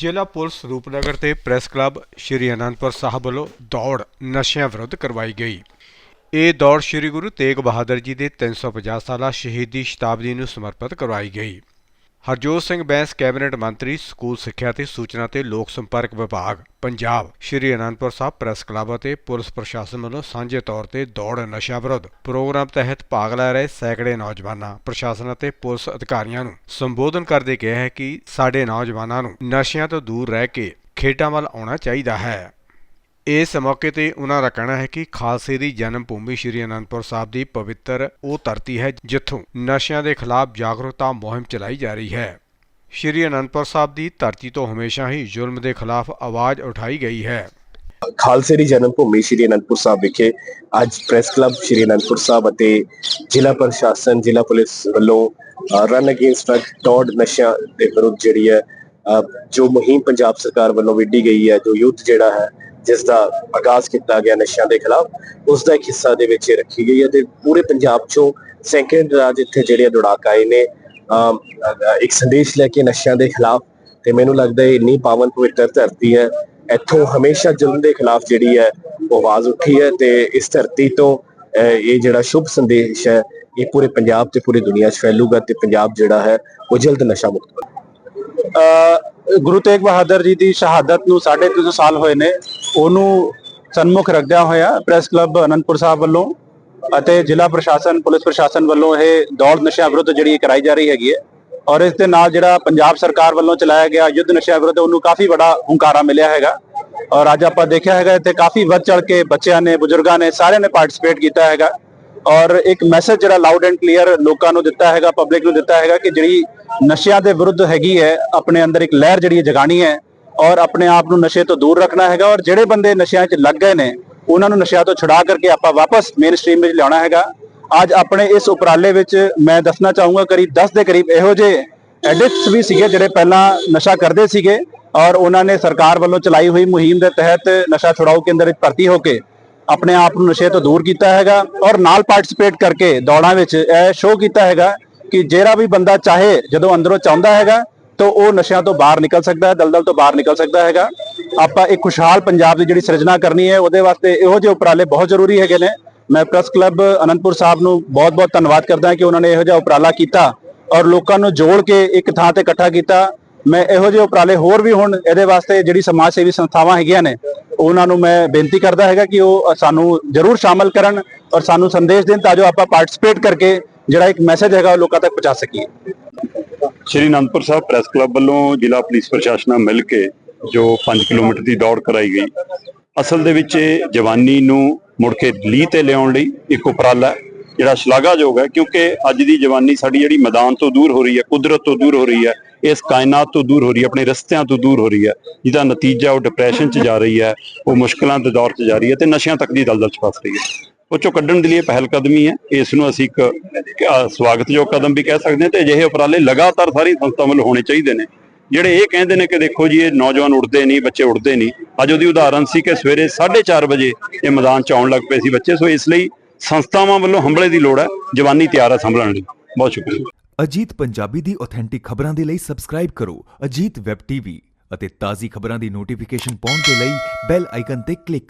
ਜ਼ਿਲ੍ਹਾ ਪੁਲਿਸ ਰੂਪਨਗਰ ਤੇ press club Shri Anandpur Sahib ਵੱਲੋਂ ਦੌੜ ਨਸ਼ਿਆਂ ਵਿਰੁੱਧ ਕਰਵਾਈ ਗਈ। ਇਹ ਦੌੜ ਸ਼੍ਰੀ ਗੁਰੂ ਤੇਗ ਬਹਾਦਰ ਜੀ ਦੇ 350 ਸਾਲਾ ਸ਼ਹੀਦੀ ਸ਼ਤਾਬਦੀ ਨੂੰ ਸਮਰਪਿਤ ਕਰਵਾਈ ਗਈ। ਹਰਜੋਤ ਸਿੰਘ ਬੈਂਸ ਕੈਬਨਿਟ ਮੰਤਰੀ, ਸਕੂਲ ਸਿੱਖਿਆ ਤੇ ਸੂਚਨਾ ਤੇ ਲੋਕ ਸੰਪਰਕ ਵਿਭਾਗ, ਪੰਜਾਬ। ਸ਼੍ਰੀ ਅਨੰਦਪੁਰ ਸਾਹਿਬ ਪ੍ਰੈਸ ਕਲੱਬ ਅਤੇ ਪੁਲਿਸ ਪ੍ਰਸ਼ਾਸਨ ਵੱਲੋਂ ਸਾਂਝੇ ਤੌਰ ਤੇ ਦੌੜ ਨਸ਼ਾ ਵਿਰੁੱਧ ਪ੍ਰੋਗਰਾਮ ਤਹਿਤ ਭਾਗ ਲੈ ਰਹੇ ਸੈਂਕੜੇ ਨੌਜਵਾਨਾਂ, ਪ੍ਰਸ਼ਾਸਨ ਅਤੇ ਪੁਲਿਸ ਅਧਿਕਾਰੀਆਂ ਨੂੰ ਸੰਬੋਧਨ ਕਰਦੇ ਕਿਹਾ ਹੈ ਕਿ ਸਾਡੇ ਨੌਜਵਾਨਾਂ ਨੂੰ ਨਸ਼ਿਆਂ ਤੋਂ ਦੂਰ ਰਹਿ ਕੇ ਖੇਡਾਂ ਵੱਲ ਆਉਣਾ ਚਾਹੀਦਾ ਹੈ। ਇਸ ਮੌਕੇ ਤੇ ਉਹਨਾਂ ਦਾ ਕਹਿਣਾ ਹੈ ਕਿ ਖਾਲਸੇ ਦੀ ਜਨਮ ਭੂਮੀ ਸ਼੍ਰੀ ਅਨੰਦਪੁਰ ਸਾਹਿਬ ਦੀ ਪਵਿੱਤਰ ਉਹ ਧਰਤੀ ਹੈ ਜਿੱਥੋਂ ਨਸ਼ਿਆਂ ਦੇ ਖਿਲਾਫ ਜਾਗਰੂਕਤਾ ਮੁਹਿੰਮ ਚਲਾਈ ਜਾ ਰਹੀ ਹੈ। ਸ਼੍ਰੀ ਅਨੰਦਪੁਰ ਸਾਹਿਬ ਦੀ ਧਰਤੀ ਤੋਂ ਹਮੇਸ਼ਾ ਹੀ ਜ਼ੁਲਮ ਦੇ ਖਿਲਾਫ ਆਵਾਜ਼ ਉਠਾਈ ਗਈ ਹੈ। ਖਾਲਸੇ ਦੀ ਜਨਮ ਭੂਮੀ ਸ਼੍ਰੀ ਅਨੰਦਪੁਰ ਸਾਹਿਬ ਵਿਖੇ ਅੱਜ ਪ੍ਰੈਸ ਕਲੱਬ ਸ਼੍ਰੀ ਅਨੰਦਪੁਰ ਸਾਹਿਬ ਅਤੇ ਜ਼ਿਲ੍ਹਾ ਪ੍ਰਸ਼ਾਸਨ, ਜ਼ਿਲ੍ਹਾ ਪੁਲਿਸ ਵੱਲੋਂ ਰਨ ਅਗੇਂਸਟ ਡਰਗ ਟੌਡ ਨਸ਼ਿਆਂ ਦੇ ਵਿਰੁੱਧ ਜਿਹੜੀ ਹੈ ਜੋ ਮੁਹਿੰਮ ਪੰਜਾਬ ਸਰਕਾਰ ਵੱਲੋਂ ਵਿੱਢੀ ਗਈ ਹੈ, ਜੋ ਯੁੱਧ ਜਿਹੜਾ ਹੈ ਜਿਸ ਦਾ ਆਗਾਜ਼ ਕੀਤਾ ਗਿਆ ਨਸ਼ਿਆਂ ਦੇ ਖਿਲਾਫ ਉਸ ਦਾ ਇੱਕ ਹਿੱਸਾ ਦੇ ਵਿੱਚ ਇਹ ਰੱਖੀ ਗਈ ਹੈ ਤੇ ਪੂਰੇ ਪੰਜਾਬ ਚੋਂ ਸੈਂਕੜੇ ਰਾਜ ਇੱਥੇ ਜਿਹੜੇ ਦੌੜਾਕ ਆਏ ਨੇ। ਇੱਕ ਸੰਦੇਸ਼ ਲੈ ਕੇ ਨਸ਼ਿਆਂ ਦੇ ਖਿਲਾਫ ਤੇ ਮੈਨੂੰ ਲੱਗਦਾ ਹੈ ਇੰਨੀ ਪਾਵਨ ਪਵਿੱਤਰ ਧਰਤੀ ਹੈ, ਇੱਥੋਂ ਹਮੇਸ਼ਾ ਜ਼ੁਲਮ ਦੇ ਖਿਲਾਫ ਜਿਹੜੀ ਹੈ ਉਹ ਆਵਾਜ਼ ਉੱਠੀ ਹੈ ਤੇ ਇਸ ਧਰਤੀ ਤੋਂ ਇਹ ਜਿਹੜਾ ਸ਼ੁਭ ਸੰਦੇਸ਼ ਹੈ, ਇਹ ਪੂਰੇ ਪੰਜਾਬ ਤੇ ਪੂਰੀ ਦੁਨੀਆ 'ਚ ਫੈਲੂਗਾ ਤੇ ਪੰਜਾਬ ਜਿਹੜਾ ਹੈ ਉਹ ਜਲਦ ਨਸ਼ਾ ਮੁਕਤ ਬਣੇਗਾ ਗੁਰੂ ਤੇਗ ਬਹਾਦਰ ਜੀ ਦੀ ਸ਼ਹਾਦਤ ਨੂੰ 350 ਸਾਲ ਹੋਏ ਨੇ। ਉਹਨੂੰ ਸਨਮੁਖ ਰੱਖਦਿਆਂ ਹੋਇਆ ਪ੍ਰੈਸ ਕਲੱਬ ਅਨੰਦਪੁਰ ਸਾਹਿਬ ਵੱਲੋਂ ਅਤੇ ਜ਼ਿਲ੍ਹਾ ਪ੍ਰਸ਼ਾਸਨ, ਪੁਲਿਸ ਪ੍ਰਸ਼ਾਸਨ ਵੱਲੋਂ ਇਹ ਦੌੜ ਨਸ਼ਿਆਂ ਵਿਰੁੱਧ ਜਿਹੜੀ ਕਰਾਈ ਜਾ ਰਹੀ ਹੈਗੀ ਹੈ ਔਰ ਇਸ ਦੇ ਨਾਲ ਜਿਹੜਾ ਪੰਜਾਬ ਸਰਕਾਰ ਵੱਲੋਂ ਚਲਾਇਆ ਗਿਆ ਯੁੱਧ ਨਸ਼ਿਆਂ ਵਿਰੁੱਧ ਉਹਨੂੰ ਕਾਫੀ ਬੜਾ ਹੁੰਕਾਰਾ ਮਿਲਿਆ ਹੈਗਾ ਔਰ ਅੱਜ ਆਪਾਂ ਦੇਖਿਆ ਹੈਗਾ ਇੱਥੇ ਕਾਫੀ ਵੱਧ ਚੜ ਕੇ ਬੱਚਿਆਂ ਨੇ, ਬਜ਼ੁਰਗਾਂ ਨੇ ਸਾਰਿਆਂ ਨੇ ਪਾਰਟਿਸਿਪੇਟ ਕੀਤਾ ਹੈਗਾ ਔਰ ਇੱਕ ਮੈਸੇਜ ਜਿਹੜਾ ਲਾਊਡ ਐਂਡ ਕਲੀਅਰ ਲੋਕਾਂ ਨੂੰ ਦਿੱਤਾ ਹੈਗਾ ਪਬਲਿਕ ਨੂੰ ਦਿੱਤਾ ਹੈਗਾ ਕਿ ਜਿਹੜੀ ਨਸ਼ਿਆਂ ਦੇ ਵਿਰੁੱਧ ਹੈਗੀ ਹੈ, ਆਪਣੇ ਅੰਦਰ ਇੱਕ ਲਹਿਰ ਜਿਹੜੀ ਹੈ ਜਗਾਣੀ ਹੈ ਔਰ ਆਪਣੇ ਆਪ ਨੂੰ ਨਸ਼ੇ ਤੋਂ ਦੂਰ ਰੱਖਣਾ ਹੈਗਾ ਔਰ ਜਿਹੜੇ ਬੰਦੇ ਨਸ਼ਿਆਂ 'ਚ ਲੱਗ ਗਏ ਨੇ, ਉਹਨਾਂ ਨੂੰ ਨਸ਼ਿਆਂ ਤੋਂ ਛੁਡਾ ਕਰਕੇ ਆਪਾਂ ਵਾਪਸ ਮੇਨ ਸਟ੍ਰੀਮ ਵਿੱਚ ਲਿਆਉਣਾ ਹੈਗਾ। ਅੱਜ ਆਪਣੇ ਇਸ ਉਪਰਾਲੇ ਵਿੱਚ ਮੈਂ ਦੱਸਣਾ ਚਾਹੂੰਗਾ, ਕਰੀਬ 10 ਦੇ ਕਰੀਬ ਇਹੋ ਜਿਹੇ ਐਡਿਕਟਸ ਵੀ ਸੀਗੇ ਜਿਹੜੇ ਪਹਿਲਾਂ ਨਸ਼ਾ ਕਰਦੇ ਸੀਗੇ ਔਰ ਉਹਨਾਂ ਨੇ ਸਰਕਾਰ ਵੱਲੋਂ ਚਲਾਈ ਹੋਈ ਮੁਹਿੰਮ ਦੇ ਤਹਿਤ ਨਸ਼ਾ ਛੁਡਾਊ ਕੇਂਦਰ ਵਿੱਚ ਭਰਤੀ ਹੋ ਕੇ ਆਪਣੇ ਆਪ ਨੂੰ ਨਸ਼ੇ ਤੋਂ ਦੂਰ ਕੀਤਾ ਹੈਗਾ ਔਰ ਨਾਲ ਪਾਰਟਿਸਿਪੇਟ ਕਰਕੇ ਦੌੜਾਂ ਵਿੱਚ ਇਹ ਸ਼ੋਅ ਕੀਤਾ ਹੈਗਾ ਕਿ ਜਿਹੜਾ ਵੀ ਬੰਦਾ ਚਾਹੇ ਜਦੋਂ ਅੰਦਰੋਂ ਚਾਹੁੰਦਾ ਹੈਗਾ ਤੋਂ ਉਹ ਨਸ਼ਿਆਂ ਤੋਂ ਬਾਹਰ ਨਿਕਲ ਸਕਦਾ ਹੈ, ਦਲਦਲ ਤੋਂ ਬਾਹਰ ਨਿਕਲ ਸਕਦਾ ਹੈਗਾ। ਆਪਾਂ ਇੱਕ ਖੁਸ਼ਹਾਲ ਪੰਜਾਬ ਦੀ ਜਿਹੜੀ ਸਿਰਜਣਾ ਕਰਨੀ ਹੈ, ਉਹਦੇ ਵਾਸਤੇ ਇਹੋ ਜਿਹੇ ਉਪਰਾਲੇ ਬਹੁਤ ਜ਼ਰੂਰੀ ਹੈਗੇ ਨੇ। ਮੈਂ ਪ੍ਰੈਸ ਕਲੱਬ ਅਨੰਦਪੁਰ ਸਾਹਿਬ ਨੂੰ ਬਹੁਤ-ਬਹੁਤ ਧੰਨਵਾਦ ਕਰਦਾ ਹਾਂ ਕਿ ਉਹਨਾਂ ਨੇ ਇਹੋ ਜਿਹਾ ਉਪਰਾਲਾ ਕੀਤਾ ਔਰ ਲੋਕਾਂ ਨੂੰ ਜੋੜ ਕੇ ਇੱਕ ਥਾਂ ਤੇ ਇਕੱਠਾ ਕੀਤਾ। ਮੈਂ ਇਹੋ ਜਿਹੇ ਉਪਰਾਲੇ ਹੋਰ ਵੀ ਹੁਣ, ਇਹਦੇ ਵਾਸਤੇ ਜਿਹੜੀ ਸਮਾਜ ਸੇਵੀ ਸੰਸਥਾਵਾਂ ਹੈਗੀਆਂ ਨੇ, ਉਹਨਾਂ ਨੂੰ ਮੈਂ ਬੇਨਤੀ ਕਰਦਾ ਹੈਗਾ ਕਿ ਉਹ ਸਾਨੂੰ ਜ਼ਰੂਰ ਸ਼ਾਮਲ ਕਰਨ ਔਰ ਸਾਨੂੰ ਸੰਦੇਸ਼ ਦੇਣ ਤਾਂ ਜੋ ਆਪਾਂ ਪਾਰਟਿਸਿਪੇਟ ਕਰਕੇ ਜਿਹੜਾ ਇੱਕ ਮੈਸੇਜ ਹੈਗਾ ਉਹ ਲੋਕਾਂ ਤੱਕ ਪਹੁੰਚਾ ਸਕੀਏ। ਸ਼੍ਰੀ ਅਨੰਦਪੁਰ ਸਾਹਿਬ ਪ੍ਰੈਸ ਕਲੱਬ ਵੱਲੋਂ ਜ਼ਿਲ੍ਹਾ ਪੁਲਿਸ ਪ੍ਰਸ਼ਾਸਨ ਨਾਲ ਮਿਲ ਕੇ ਜੋ 5 ਕਿਲੋਮੀਟਰ ਦੀ ਦੌੜ ਕਰਾਈ ਗਈ। ਅਸਲ ਦੇ ਵਿੱਚ ਇਹ ਜਵਾਨੀ ਨੂੰ ਮੁੜ ਕੇ ਲੀਹ ਤੇ ਲਿਆਉਣ ਲਈ ਇੱਕ ਉਪਰਾਲਾ ਹੈ, ਜਿਹੜਾ ਸ਼ਲਾਘਾਯੋਗ ਹੈ ਕਿਉਂਕਿ ਅੱਜ ਦੀ ਜਵਾਨੀ ਸਾਡੀ ਜਿਹੜੀ ਮੈਦਾਨ ਤੋਂ ਦੂਰ ਹੋ ਰਹੀ ਹੈ ਕੁਦਰਤ ਤੋਂ ਦੂਰ ਹੋ ਰਹੀ ਹੈ ਇਸ ਕਾਇਨਾਤ ਤੋਂ ਦੂਰ ਹੋ ਰਹੀ ਹੈ ਆਪਣੇ ਰਸਤਿਆਂ ਤੋਂ ਦੂਰ ਹੋ ਰਹੀ ਹੈ ਜਿਹਦਾ ਨਤੀਜਾ ਉਹ ਡਿਪਰੈਸ਼ਨ 'ਚ ਜਾ ਰਹੀ ਹੈ ਉਹ ਮੁਸ਼ਕਲਾਂ ਦੇ ਦੌਰ 'ਚ ਜਾ ਰਹੀ ਹੈ ਤੇ ਨਸ਼ਿਆਂ ਤੱਕ ਦੀ ਦਲਦਲ 'ਚ ਫਸ ਰਹੀ ਹੈ। ਉਹ ਚੋਂ ਕੱਢਣ ਦੇ ਲਈ ਇਹ ਪਹਿਲ ਕਦਮੀ ਹੈ। ਇਸ ਨੂੰ ਅਸੀਂ ਇੱਕ ਸਵਾਗਤਯੋਗ ਕਦਮ ਵੀ ਕਹਿ ਸਕਦੇ ਹਾਂ ਤੇ ਅਜਿਹੇ ਉਪਰਾਲੇ ਲਗਾਤਾਰ ਸਾਰੀ ਸੰਸਥਾ ਵੱਲੋਂ ਹੋਣੇ ਚਾਹੀਦੇ ਨੇ। ਜਿਹੜੇ ਇਹ ਕਹਿੰਦੇ ਨੇ ਕਿ ਦੇਖੋ ਜੀ, ਇਹ ਨੌਜਵਾਨ ਉੱਠਦੇ ਨਹੀਂ, ਬੱਚੇ ਉੱਠਦੇ ਨਹੀਂ। ਅੱਜ ਉਹਦੀ ਉਦਾਹਰਨ ਸੀ ਕਿ ਸਵੇਰੇ 4:30 ਵਜੇ ਇਹ ਮੈਦਾਨ 'ਚ ਆਉਣ ਲੱਗ ਪਏ ਸੀ ਬੱਚੇ। ਸੋ ਇਸ ਲਈ ਸੰਸਥਾਵਾਂ ਵੱਲੋਂ ਹੰਬਲੇ ਦੀ ਲੋੜ ਹੈ, ਜਵਾਨੀ ਤਿਆਰ ਹੈ ਸੰਭਲਣ ਲਈ। ਬਹੁਤ ਸ਼ੁਕਰੀਆ। ਅਜੀਤ ਪੰਜਾਬੀ ਦੀ ਆਥੈਂਟਿਕ ਖਬਰਾਂ ਦੇ ਲਈ ਸਬਸਕ੍ਰਾਈਬ ਕਰੋ ਅਜੀਤ ਵੈਬ ਟੀਵੀ ਅਤੇ ਤਾਜ਼ੀ ਖਬਰਾਂ ਦੀ ਨੋਟੀਫਿਕੇਸ਼ਨ ਪਾਉਣ ਦੇ ਲਈ ਬੈਲ ਆਈਕਨ ਤੇ ਕਲਿੱਕ ਕਰੋ।